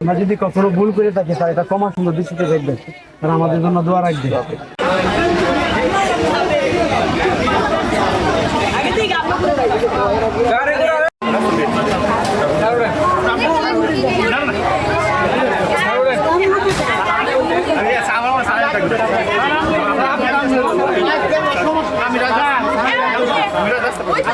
আমরা যদি কখনো ভুল করে থাকি, তাহলে এটা কমা সুন্দর দৃষ্টিতে দেখবেন। তারা আমাদের জন্য দোয়া রাখবে এই যে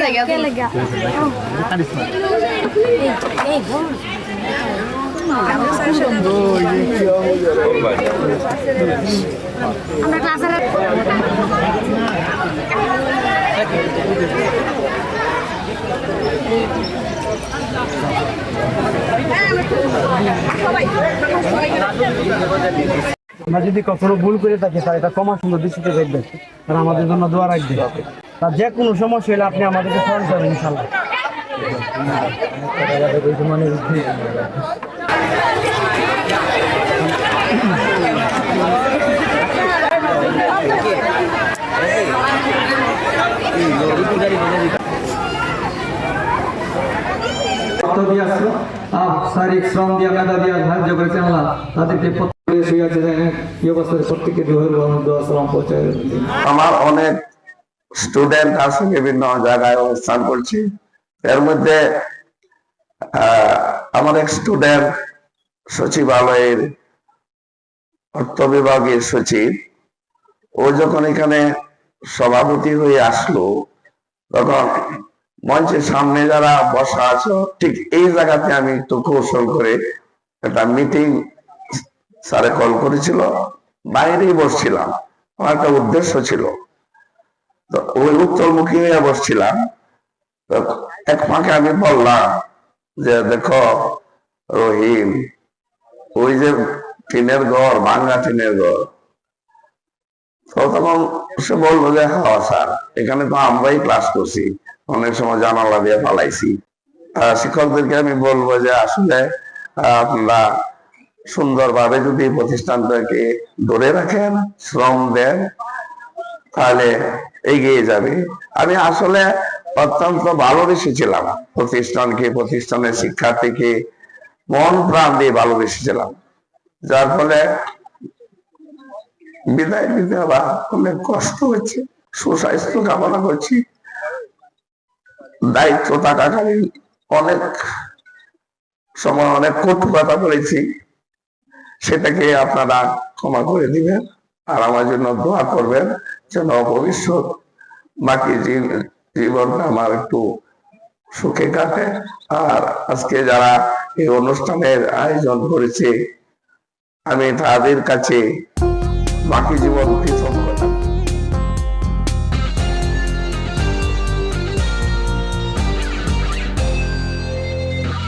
আমরা আমরা ক্লাসের আমরা যদি কখনো ভুল করে থাকি তাহলে এটা কমা সুন্দর দৃষ্টিতে দেখবেন তারা আমাদের জন্য দোয়া রাখবে। যে কোনো সমস্যা হলে আপনি আমাদেরকে স্মরণ করবেন ইনশাল্লাহ শারীরিক শ্রম দিয়ে করেছেন আমার অনেক স্টুডেন্ট আছে বিভিন্ন জায়গায় অবস্থান করছি। এর মধ্যে আমার এক স্টুডেন্ট সচিবালয়ের অর্থ বিভাগের সচিব। ও যখন এখানে সভাপতি হয়ে আসলো, তখন মঞ্চের সামনে যারা বসা আছো, ঠিক এই জায়গাতে আমি একটু কৌশল করে একটা মিটিং স্যারে কল করেছিল। বাইরেই বসছিলাম। আমার একটা উদ্দেশ্য ছিল। তো ওই উত্তরমুখী হয়ে বসছিলাম এক ফাঁকে আমি বললাম যে, দেখো রহিম, ওই যে টিনের ঘর ভাঙ্গা টিনের ঘর। তখন সে বলল যে হ্যাঁ স্যার, এখানে তো আমরাই ক্লাস করছি। অনেক সময় জানালা দিয়ে পালাইছি শিক্ষকদেরকে আমি বলব যে, আসলে আপনারা সুন্দরভাবে যদি প্রতিষ্ঠানটাকে ধরে রাখেন, শ্রম দেন তাহলে এগিয়ে যাবে। আমি আসলে অত্যন্ত ভালোবেসেছিলাম প্রতিষ্ঠানকে, প্রতিষ্ঠানের শিক্ষার্থীকে মন প্রাণ দিয়ে ভালোবেসেছিলাম যার ফলে বিদায় দিতে আবার অনেক কষ্ট হচ্ছে, সুস্বাস্থ্য কামনা করছি। দায়িত্ব থাকাকালীন অনেক সময় অনেক কটু কথা বলেছি সেটাকে আপনারা ক্ষমা করে দিবেন। আর আমার জন্য দোয়া করবেন যেন ভবিষ্যৎ বাকি জীব- জীবনটা আমার একটু সুখে কাটে। আর আজকে যারা এই অনুষ্ঠানের আয়োজন করেছে, আমি তাদের কাছে বাকি জীবন কৃতজ্ঞ।